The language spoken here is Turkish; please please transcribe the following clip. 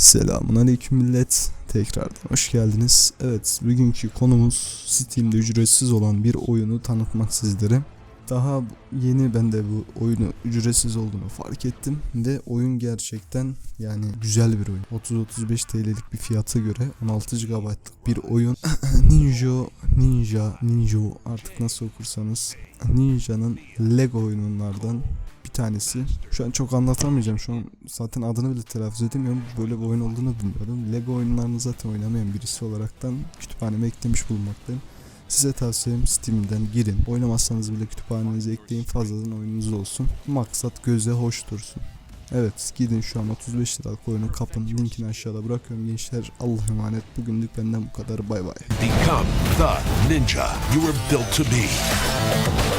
Selamun aleyküm millet. Tekrardan hoş geldiniz. Evet, bugünkü konumuz Steam'de ücretsiz olan bir oyunu tanıtmak sizlere. Daha yeni ben de bu oyunu ücretsiz olduğunu fark ettim ve oyun gerçekten yani güzel bir oyun. 30-35 TL'lik bir fiyata göre 16 GB'lık bir oyun. Ninja, Ninja, Ninja artık nasıl okursanız Ninja'nın Lego oyunlardan tanesi. Şu an çok anlatamayacağım. Şu an zaten adını bile telaffuz edemiyorum. Böyle bir oyun olduğunu bilmiyordum. Lego oyunlarını zaten oynamayan birisi olaraktan kütüphaneme eklemiş bulunmaktayım. Size tavsiyem Steam'den girin. Oynamazsanız bile kütüphanenize ekleyin. Fazladan oyununuz olsun. Maksat göze hoş dursun. Evet gidin şu an 35 liralık oyunu kapın. Linkini aşağıda bırakıyorum gençler. Allah'a emanet. Bugünlük benden bu kadar. Bay bay. Become the ninja you were built to be.